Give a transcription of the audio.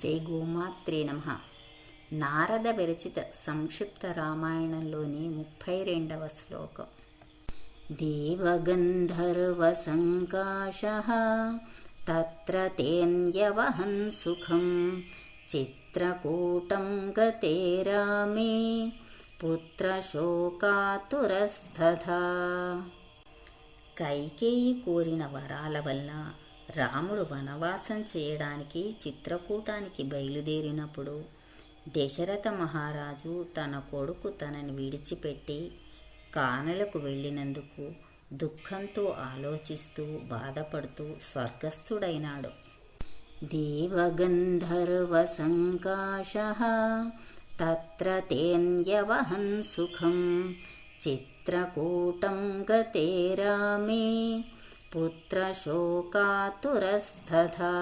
శ్రీ గోమాత్రే నమ నారద విరచిత సంక్షిప్త రామాయణంలోని ముప్పై రెండవ శ్లోకం దేవగంధర్వసంకాశ తత్ర తేన్యవహన్ సుఖం చిత్రకూటం గతే రామే పుత్రశోకాతురస్తథా కైకేయి కోరిన వరాల వల్ల రాముడు వనవాసం చేయడానికి చిత్రకూటానికి బయలుదేరినప్పుడు దశరథ మహారాజు తన కొడుకు తనని విడిచిపెట్టి కానలకు వెళ్ళినందుకు దుఃఖంతో ఆలోచిస్తూ బాధపడుతూ స్వర్గస్థుడైనాడు. దేవగంధర్వసంకాశ తత్ర తేన్యవహన్ సుఖం చిత్రకూటం గతే రామే पुत्रशोकातुरस्तथा।